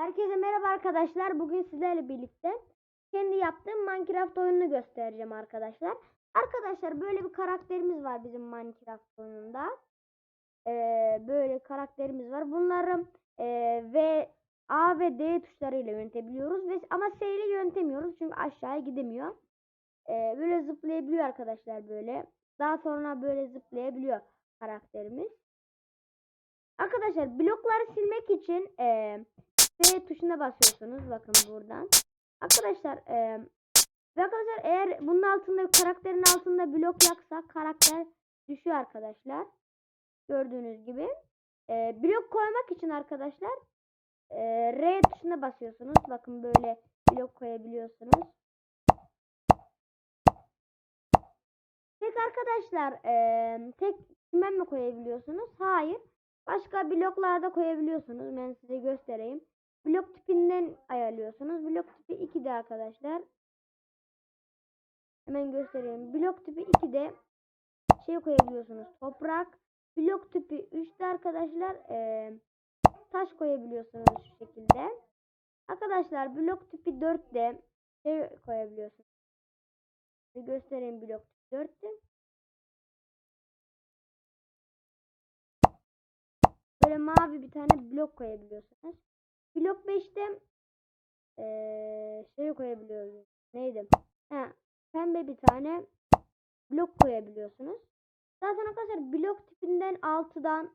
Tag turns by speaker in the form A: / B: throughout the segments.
A: Herkese merhaba arkadaşlar. Bugün sizlerle birlikte kendi yaptığım Minecraft oyununu göstereceğim arkadaşlar. Arkadaşlar böyle bir karakterimiz var bizim Minecraft oyununda. Ee, böyle karakterimiz var. Bunları e, ve A ve D tuşlarıyla yönetebiliyoruz ve ama S ile yönetemiyoruz çünkü aşağıya gidemiyor. Ee, böyle zıplayabiliyor arkadaşlar böyle. Daha sonra böyle zıplayabiliyor karakterimiz. Arkadaşlar blokları silmek için e, S tuşuna basıyorsunuz. Bakın buradan. Arkadaşlar e, ve arkadaşlar eğer bunun altında karakterin altında blok yaksa karakter düşüyor arkadaşlar. Gördüğünüz gibi. E, blok koymak için arkadaşlar e, R tuşuna basıyorsunuz. Bakın böyle blok koyabiliyorsunuz. Tek arkadaşlar e, tek çimen mi koyabiliyorsunuz? Hayır. Başka bloklarda koyabiliyorsunuz. Ben size göstereyim. Blok tipinden ayarlıyorsunuz. Blok tipi 2'de arkadaşlar. Hemen göstereyim. Blok tipi 2'de şey koyabiliyorsunuz. Toprak. Blok tipi 3'te arkadaşlar e, taş koyabiliyorsunuz şu şekilde. Arkadaşlar blok tipi 4'te şey koyabiliyorsunuz. Bir göstereyim blok tipi 4'te. Böyle mavi bir tane blok koyabiliyorsunuz. Blok 5'te ee, şey koyabiliyoruz. Neydi? Ha, pembe bir tane blok koyabiliyorsunuz. Sonra arkadaşlar blok tipinden 6'dan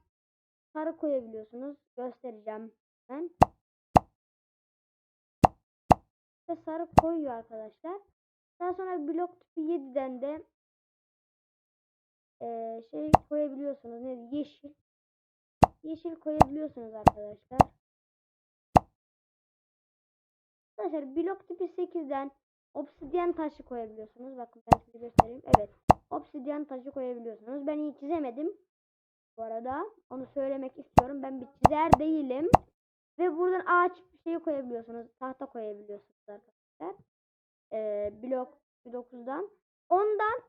A: sarı koyabiliyorsunuz. Göstereceğim ben. İşte sarı koyuyor arkadaşlar. Daha sonra blok tipi 7'den de ee, şey koyabiliyorsunuz. Ne yeşil. Yeşil koyabiliyorsunuz arkadaşlar. Arkadaşlar blok tipi 8'den obsidyen taşı koyabiliyorsunuz. Bakın ben size göstereyim. Evet. Obsidyen taşı koyabiliyorsunuz. Ben iyi çizemedim. Bu arada onu söylemek istiyorum. Ben bir çizer değilim. Ve buradan ağaç bir şey koyabiliyorsunuz. Tahta koyabiliyorsunuz arkadaşlar. Ee, blok 9'dan. Ondan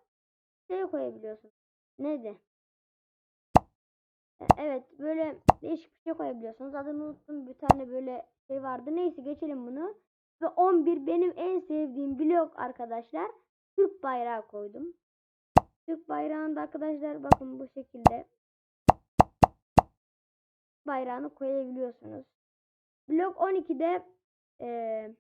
A: şey koyabiliyorsunuz. Neydi? E, Evet böyle değişik bir şey koyabiliyorsunuz. Adını unuttum bir tane böyle şey vardı. Neyse geçelim bunu. Ve 11 benim en sevdiğim blok arkadaşlar. Türk bayrağı koydum. Türk bayrağında arkadaşlar bakın bu şekilde bayrağını koyabiliyorsunuz. Blok 12'de ee,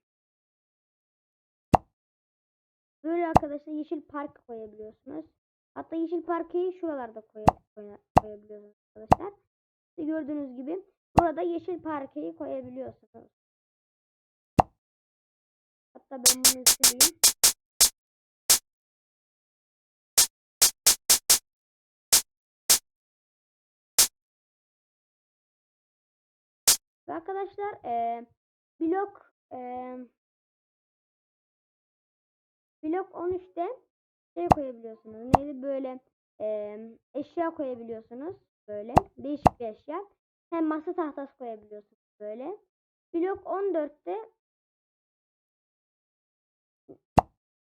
A: böyle arkadaşlar yeşil park koyabiliyorsunuz. Hatta yeşil parkeyi şuralarda koy, koy, koyabiliyorsunuz arkadaşlar. Gördüğünüz gibi burada yeşil parkeyi koyabiliyorsunuz. Hatta ben bunu sileyim. Ve arkadaşlar e, blok e, blok 13'te şey koyabiliyorsunuz. Neydi böyle e, eşya koyabiliyorsunuz. Böyle değişik bir eşya. Hem masa tahtası koyabiliyorsunuz böyle. Blok 14'te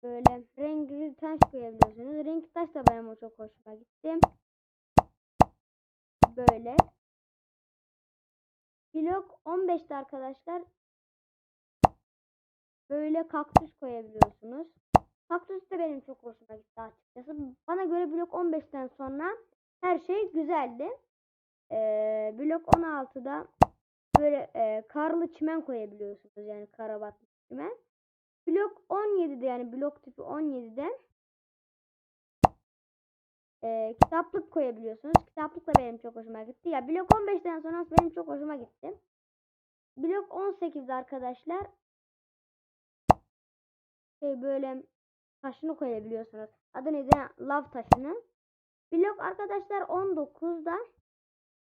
A: böyle renkli taş koyabiliyorsunuz. Renkli taş da benim çok hoşuma gitti. Böyle. Blok 15'te arkadaşlar böyle kaktüs koyabiliyorsunuz. Kaktüs de benim çok hoşuma gitti açıkçası. Bana göre blok 15'ten sonra her şey güzeldi. Ee, blok 16'da böyle e, karlı çimen koyabiliyorsunuz. Yani karabatlı çimen. Blok 17'de yani blok tipi 17'de e, kitaplık koyabiliyorsunuz. Kitaplık da benim çok hoşuma gitti. Ya blok 15'ten sonra benim çok hoşuma gitti. Blok 18'de arkadaşlar şey böyle taşını koyabiliyorsunuz. Adı neydi? Lav taşını. Blok arkadaşlar 19'da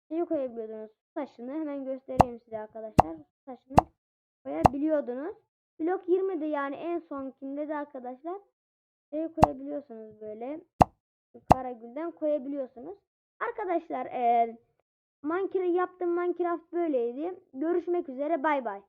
A: şey koyabiliyordunuz. Taşını hemen göstereyim size arkadaşlar. Taşını koyabiliyordunuz. Blok 20'de yani en sonkinde de arkadaşlar şey koyabiliyorsunuz böyle. Karagülden koyabiliyorsunuz. Arkadaşlar e, Minecraft yaptığım Minecraft böyleydi. Görüşmek üzere bay bay.